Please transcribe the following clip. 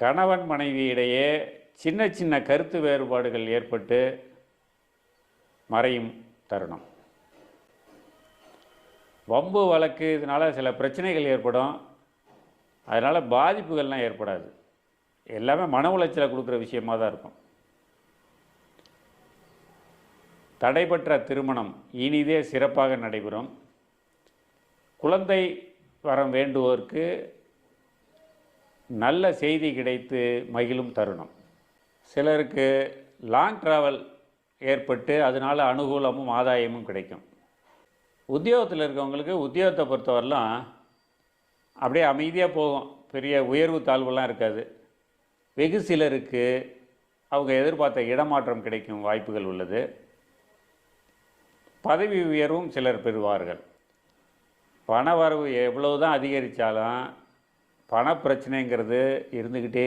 கணவன் மனைவியிடையே சின்ன சின்ன கருத்து வேறுபாடுகள் ஏற்பட்டு மறையும் தருணம். வம்பு வழக்கு இதனால் சில பிரச்சனைகள் ஏற்படும். அதனால் பாதிப்புகள்லாம் ஏற்படாது. எல்லாமே மன உளைச்சலை கொடுக்குற விஷயமாக தான் இருக்கும். தடைபற்ற திருமணம் இனிதே சிறப்பாக நடைபெறும். குழந்தை வரம் வேண்டுவோருக்கு நல்ல செய்தி கிடைத்து மகிழும் தருணம். சிலருக்கு லாங் ட்ராவல் ஏற்பட்டு அதனால் அனுகூலமும் ஆதாயமும் கிடைக்கும். உத்தியோகத்தில் இருக்கவங்களுக்கு உத்தியோகத்தை பொறுத்தவரைலாம் அப்படியே அமைதியாக போகும். பெரிய உயர்வு தாழ்வுலாம் இருக்காது. வெகு சிலருக்கு அவங்க எதிர்பார்த்த இடமாற்றம் கிடைக்கும் வாய்ப்புகள் உள்ளது. பதவி உயர்வும் சிலர் பெறுவார்கள். பண வரவு எவ்வளவு தான் அதிகரித்தாலும் பணப்பிரச்சனைங்கிறது இருந்துக்கிட்டே